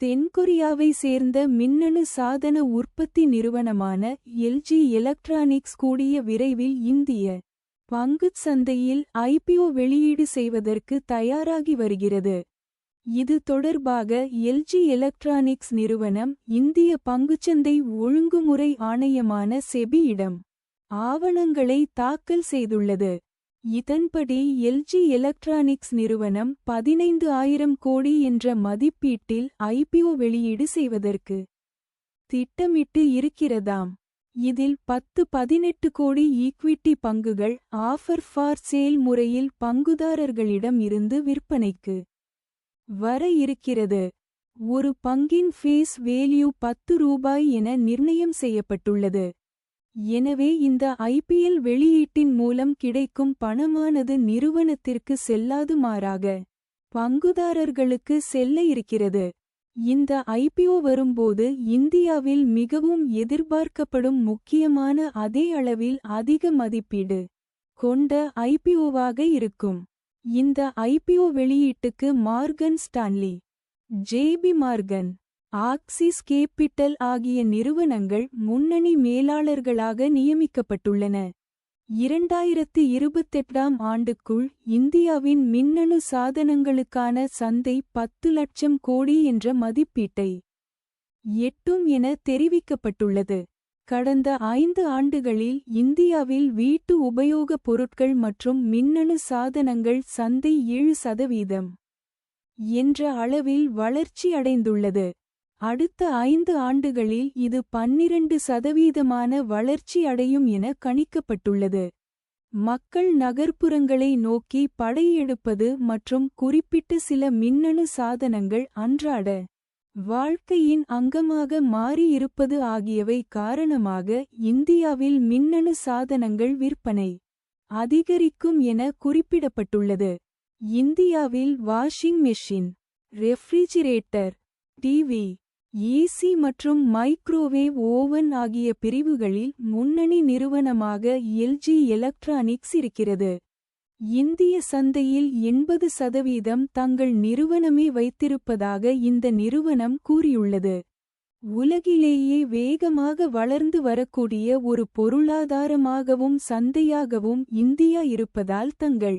தென்கொரியாவை சேர்ந்த மின்னணு சாதன உற்பத்தி நிறுவனமான எல்ஜி எலக்ட்ரானிக்ஸ் கூடிய விரைவில் இந்திய பங்குச் சந்தையில் ஐபிஓ வெளியீடு செய்வதற்கு தயாராகி வருகிறது. இது தொடர்பாக எல்ஜி எலக்ட்ரானிக்ஸ் நிறுவனம் இந்திய பங்குச்சந்தை ஒழுங்குமுறை ஆணையமான செபியிடம் ஆவணங்களை தாக்கல் செய்துள்ளது. இதன்படி எல்ஜி எலக்ட்ரானிக்ஸ் நிறுவனம் பதினைந்து ஆயிரம் கோடி என்ற மதிப்பீட்டில் ஐபிஓ வெளியீடு செய்வதற்கு திட்டமிட்டு இருக்கிறதாம். இதில் பத்து பதினெட்டு கோடி ஈக்விட்டி பங்குகள் ஆஃபர் ஃபார் சேல் முறையில் பங்குதாரர்களிடம் இருந்து விற்பனைக்கு வர இருக்கிறது. ஒரு பங்கின் ஃபேஸ் வேல்யூ பத்து ரூபாய் என நிர்ணயம் செய்யப்பட்டுள்ளது. எனவே இந்த ஐபிஎல் வெளியீட்டின் மூலம் கிடைக்கும் பணமானது நிறுவனத்திற்கு செல்லாது மாறாக பங்குதாரர்களுக்கு செல்ல இருக்கிறது. இந்த ஐபிஓ வரும்போது இந்தியாவில் மிகவும் எதிர்பார்க்கப்படும் முக்கியமான அதே அளவில் அதிக மதிப்பீடு கொண்ட ஐபிஓவாக இருக்கும். இந்த IPO வெளியீட்டுக்கு Morgan Stanley JP Morgan Axis Capital ஆகிய நிறுவனங்கள் முன்னணி மேலாளர்களாக நியமிக்கப்பட்டுள்ளன. இரண்டாயிரத்து இருபத்தெட்டாம் ஆண்டுக்குள் இந்தியாவின் மின்னணு சாதனங்களுக்கான சந்தை பத்து லட்சம் கோடி என்ற மதிப்பீட்டை எட்டும் என தெரிவிக்கப்பட்டுள்ளது. கடந்த ஐந்து ஆண்டுகளில் இந்தியாவில் வீட்டு உபயோகப் பொருட்கள் மற்றும் மின்னணு சாதனங்கள் சந்தை ஏழு சதவீதம் என்ற அளவில் வளர்ச்சி அடைந்துள்ளது அடுத்த ஐந்து ஆண்டுகளில் இது பன்னிரண்டு சதவீதமான வளர்ச்சி அடையும் என கணிக்கப்பட்டுள்ளது. மக்கள் நகர்ப்புறங்களை நோக்கி படையெடுப்பது மற்றும் குறிப்பிட்ட சில மின்னணு சாதனங்கள் அன்றாட வாழ்க்கையின் அங்கமாக மாறியிருப்பது ஆகியவை காரணமாக இந்தியாவில் மின்னணு சாதனங்கள் விற்பனை அதிகரிக்கும் என குறிப்பிடப்பட்டுள்ளது. இந்தியாவில் washing machine refrigerator TV AC மற்றும் மைக்ரோவேவ் ஓவன் ஆகிய பிரிவுகளில் முன்னணி நிறுவனமாக எல்ஜி எலக்ட்ரானிக்ஸ் இருக்கிறது. இந்திய சந்தையில் எண்பது சதவீதம் தங்கள் நிறுவனமே வைத்திருப்பதாக இந்த நிறுவனம் கூறியுள்ளது. உலகிலேயே வேகமாக வளர்ந்து வரக்கூடிய ஒரு பொருளாதாரமாகவும் சந்தையாகவும் இந்தியா இருப்பதால் தங்கள்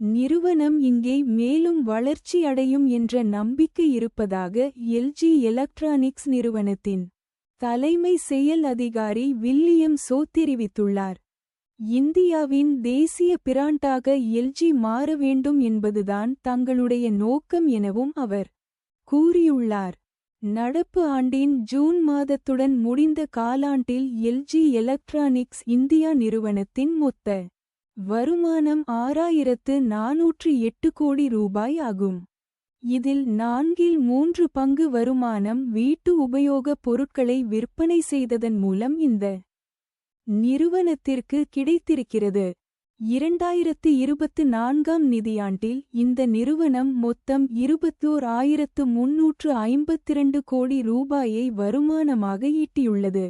நிறுவனம் இங்கே மேலும் வளர்ச்சி அடையும் என்ற நம்பிக்கை இருப்பதாக எல்ஜி எலக்ட்ரானிக்ஸ் நிறுவனத்தின் தலைமை செயல் அதிகாரி வில்லியம் சோ தெரிவித்துள்ளார். இந்தியாவின் தேசிய பிராண்டாக எல்ஜி மாற வேண்டும் என்பதுதான் தங்களுடைய நோக்கம் எனவும் அவர் கூறியுள்ளார். நடப்பு ஆண்டின் ஜூன் மாதத்துடன் முடிந்த காலாண்டில் எல்ஜி எலக்ட்ரானிக்ஸ் இந்தியா நிறுவனத்தின் மொத்த வருமானம் ஆறாயிரத்து நாநூற்று எட்டு கோடி ரூபாய் ஆகும். இதில் நான்கில் மூன்று பங்கு வருமானம் வீட்டு உபயோகப் பொருட்களை விற்பனை செய்ததன் மூலம் இந்த நிறுவனத்திற்கு கிடைத்திருக்கிறது. இரண்டாயிரத்து இருபத்து நான்காம் நிதியாண்டில் இந்த நிறுவனம் மொத்தம் இருபத்தோர் ஆயிரத்து முன்னூற்று ஐம்பத்திரண்டு கோடி ரூபாயை வருமானமாக ஈட்டியுள்ளது.